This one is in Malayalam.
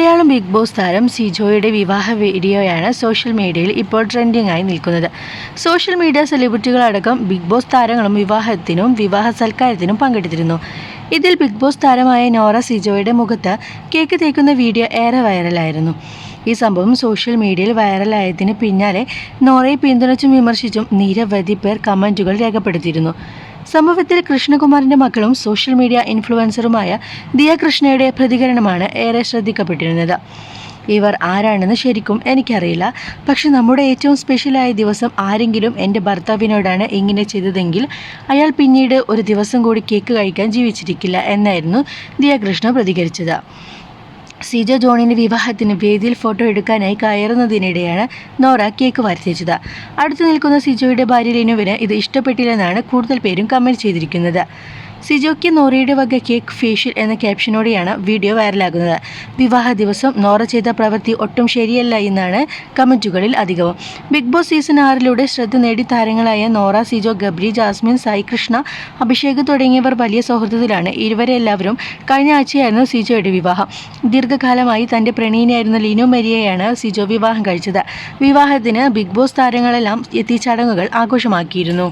മലയാളം ബിഗ് ബോസ് താരം സിജോയുടെ വിവാഹ വീഡിയോയാണ് സോഷ്യൽ മീഡിയയിൽ ഇപ്പോൾ ട്രെൻഡിംഗ് ആയി നിൽക്കുന്നത്. സോഷ്യൽ മീഡിയ സെലിബ്രിറ്റികളടക്കം ബിഗ് ബോസ് താരങ്ങളും വിവാഹത്തിനും വിവാഹ സൽക്കാരത്തിനും പങ്കെടുത്തിരുന്നു. ഇതിൽ ബിഗ് ബോസ് താരമായ നോറ സിജോയുടെ മുഖത്ത് കേക്ക് തേക്കുന്ന വീഡിയോ ഏറെ വൈറലായിരുന്നു. ഈ സംഭവം സോഷ്യൽ മീഡിയയിൽ വൈറലായതിന് പിന്നാലെ നോറയെ പിന്തുണച്ചും വിമർശിച്ചും നിരവധി പേർ കമന്റുകൾ രേഖപ്പെടുത്തിയിരുന്നു. സംഭവത്തിൽ കൃഷ്ണകുമാറിന്റെ മക്കളും സോഷ്യൽ മീഡിയ ഇൻഫ്ലുവൻസറുമായ ദിയ കൃഷ്ണയുടെ പ്രതികരണമാണ് ഏറെ ശ്രദ്ധിക്കപ്പെട്ടിരുന്നത്. ഇവർ ആരാണെന്ന് ശരിക്കും എനിക്കറിയില്ല. പക്ഷെ നമ്മുടെ ഏറ്റവും സ്പെഷ്യലായ ദിവസം ആരെങ്കിലും എന്റെ ഭർത്താവിനോടാണ് ഇങ്ങനെ ചെയ്തതെങ്കിൽ അയാൾ പിന്നീട് ഒരു ദിവസം കൂടി കേക്ക് കഴിക്കാൻ ജീവിച്ചിരിക്കില്ല എന്നായിരുന്നു ദിയ കൃഷ്ണ പ്രതികരിച്ചത്. സിജോ ജോണിന്റെ വിവാഹത്തിന് വേദിയിൽ ഫോട്ടോ എടുക്കാനായി കയറുന്നതിനിടെയാണ് നോറ കേക്ക് വരുത്തിച്ചത്. അടുത്തു നിൽക്കുന്ന സിജോയുടെ ഭാര്യ ലിനുവിന് ഇത് ഇഷ്ടപ്പെട്ടില്ലെന്നാണ് കൂടുതൽ പേരും കമന്റ് ചെയ്തിരിക്കുന്നത്. സിജോയ്ക്ക് നോറയുടെ വക കേക്ക് ഫേഷ്യൽ എന്ന ക്യാപ്ഷനോടെയാണ് വീഡിയോ വൈറലാകുന്നത്. വിവാഹ ദിവസം നോറ ചെയ്ത പ്രവൃത്തി ഒട്ടും ശരിയല്ല എന്നാണ് കമന്റുകളിൽ അധികവും. ബിഗ് ബോസ് സീസൺ ആറിലൂടെ ശ്രദ്ധ നേടി താരങ്ങളായ നോറ സിജോ ഗബ്രി ജാസ്മിൻ സായി കൃഷ്ണ അഭിഷേക് തുടങ്ങിയവർ വലിയ സൗഹൃദത്തിലാണ്. ഇരുവരെ എല്ലാവരും കഴിഞ്ഞ ആഴ്ചയായിരുന്നു സിജോയുടെ വിവാഹം. ദീർഘകാലമായി തന്റെ പ്രണയിനിയായിരുന്ന ലിനോ മരിയയാണ് സിജോ വിവാഹം കഴിച്ചത്. വിവാഹത്തിന് ബിഗ് ബോസ് താരങ്ങളെല്ലാം എത്തിച്ചടങ്ങുകൾ ആഘോഷമാക്കിയിരുന്നു.